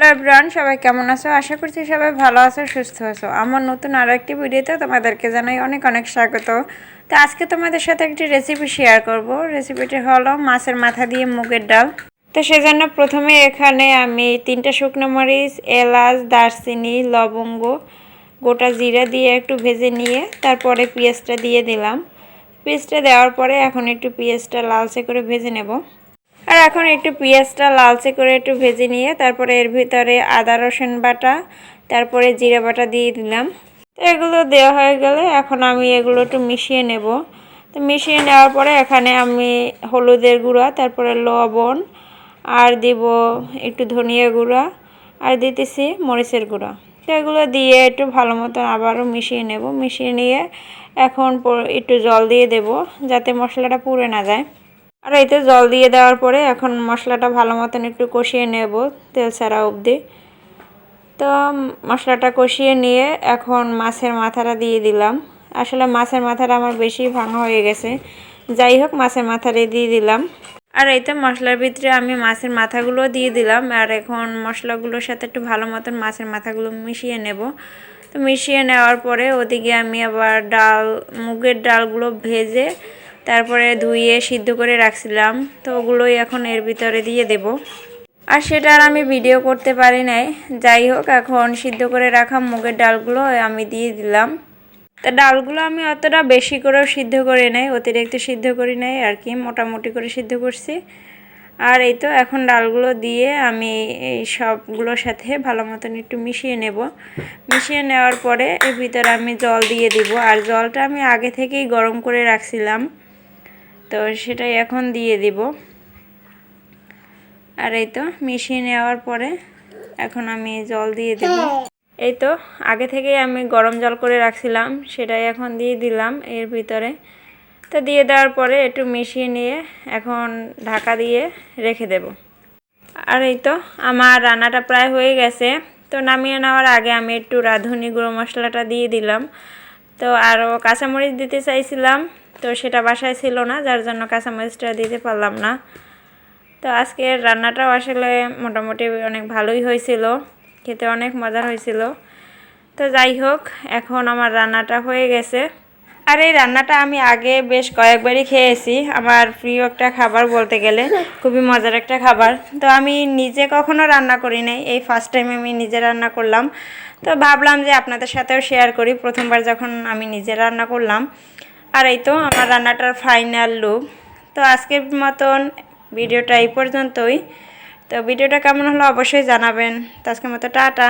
Hello everyone, সবাই কেমন আছো? আশা করছি সবাই ভালো আছো, সুস্থ আছো। আমার নতুন আরও একটি ভিডিওতে তোমাদেরকে জানাই অনেক অনেক স্বাগত। তো আজকে তোমাদের সাথে একটি রেসিপি শেয়ার করব। রেসিপিটি হলো মাছের মাথা দিয়ে মুগের ডাল। তো সেজন্য প্রথমে এখানে আমি তিনটা শুকনো মরিচ, এলাচ, দারচিনি, লবঙ্গ, গোটা জিরা দিয়ে একটু ভেজে নিয়ে তারপরে পেঁয়াজটা দিয়ে দিলাম। পেঁয়াজটা দেওয়ার পরে এখন একটু পেঁয়াজটা লালচে করে ভেজে নেব। আর এখন একটু পেঁয়াজটা লালচে করে একটু ভেজে নিয়ে তারপরে এর ভিতরে আদা, রসুন বাটা, তারপরে জিরা বাটা দিয়ে দিলাম। তো এগুলো দেওয়া হয়ে গেলে এখন আমি এগুলো একটু মিশিয়ে নেব। তো মিশিয়ে নেওয়ার পরে এখানে আমি হলুদের গুঁড়া, তারপরে লবণ, আর দিব একটু ধনিয়া গুঁড়া, আর দিতেছি মরিচের গুঁড়া। তো এগুলো দিয়ে একটু ভালো মতন আবারও মিশিয়ে নেব। মিশিয়ে নিয়ে এখন একটু জল দিয়ে দেব যাতে মশলাটা পুড়ে না যায়। আর এতে জল দিয়ে দেওয়ার পরে এখন মশলাটা ভালো মতন একটু কষিয়ে নেব, তেল ছাড়া অবধি। তো মশলাটা কষিয়ে নিয়ে এখন মাছের মাথাটা দিয়ে দিলাম। আসলে মাছের মাথাটা আমার বেশি ভাঙা হয়ে গেছে। যাই হোক, মাছের মাথাটা দিয়ে দিলাম। আর এই তো মশলার ভিতরে আমি মাছের মাথাগুলো দিয়ে দিলাম। আর এখন মশলাগুলোর সাথে একটু ভালো মতন মাছের মাথাগুলো মিশিয়ে নেব। তো মিশিয়ে নেওয়ার পরে ওদিকে আমি আবার ডাল, মুগের ডালগুলো ভেজে তারপরে ধুইয়ে সিদ্ধ করে রাখছিলাম, তো ওগুলোই এখন এর ভিতরে দিয়ে দেব। আর সেটা আর আমি ভিডিও করতে পারি নাই। যাই হোক, এখন সিদ্ধ করে রাখা মুগের ডালগুলো আমি দিয়ে দিলাম। তা ডালগুলো আমি অতটা বেশি করেও সিদ্ধ করে নেই, অতিরিক্ত সিদ্ধ করি নাই আর কি, মোটামুটি করে সিদ্ধ করছি। আর এই তো এখন ডালগুলো দিয়ে আমি এই সবগুলোর সাথে ভালো মতন একটু মিশিয়ে নেব। মিশিয়ে নেওয়ার পরে এর ভিতরে আমি জল দিয়ে দিব। আর জলটা আমি আগে থেকেই গরম করে রাখছিলাম। তো সেটাই এখন দিয়ে দিব। আর এই তো মিশিয়ে নেওয়ার পরে এখন আমি জল দিয়ে দেব। এই তো আগে থেকেই আমি গরম জল করে রাখছিলাম, সেটাই এখন দিয়ে দিলাম এর ভিতরে। তো দিয়ে দেওয়ার পরে একটু মিশিয়ে নিয়ে এখন ঢাকা দিয়ে রেখে দেব। আর এই তো আমার রান্নাটা প্রায় হয়ে গেছে। তো নামিয়ে নেওয়ার আগে আমি একটু রাঁধুনি গুঁড়ো মশলাটা দিয়ে দিলাম। তো আরও কাঁচামরিচ দিতে চাইছিলাম তো সেটা বাসায় ছিল না, যার জন্য কাঁচামরিচটা দিতে পারলাম না। তো আজকের রান্নাটাও আসলে মোটামুটি অনেক ভালোই হয়েছিল, খেতে অনেক মজার হয়েছিল। তো যাই হোক, এখন আমার রান্নাটা হয়ে গেছে। আর এই রান্নাটা আমি আগে বেশ কয়েকবারই খেয়েছি, আমার প্রিয় একটা খাবার বলতে গেলে খুবই মজার একটা খাবার। তো আমি নিজে কখনো রান্না করি নাই, এই ফার্স্ট টাইম আমি নিজে রান্না করলাম। তো ভাবলাম যে আপনাদের সাথেও শেয়ার করি, প্রথমবার যখন আমি নিজে রান্না করলাম। আর এই তো আমার রান্নাটার ফাইনাল লুক তো আজকের মতন ভিডিওটা এই পর্যন্তই। তো ভিডিওটা কেমন হলো অবশ্যই জানাবেন। তো আজকের মতো টাটা।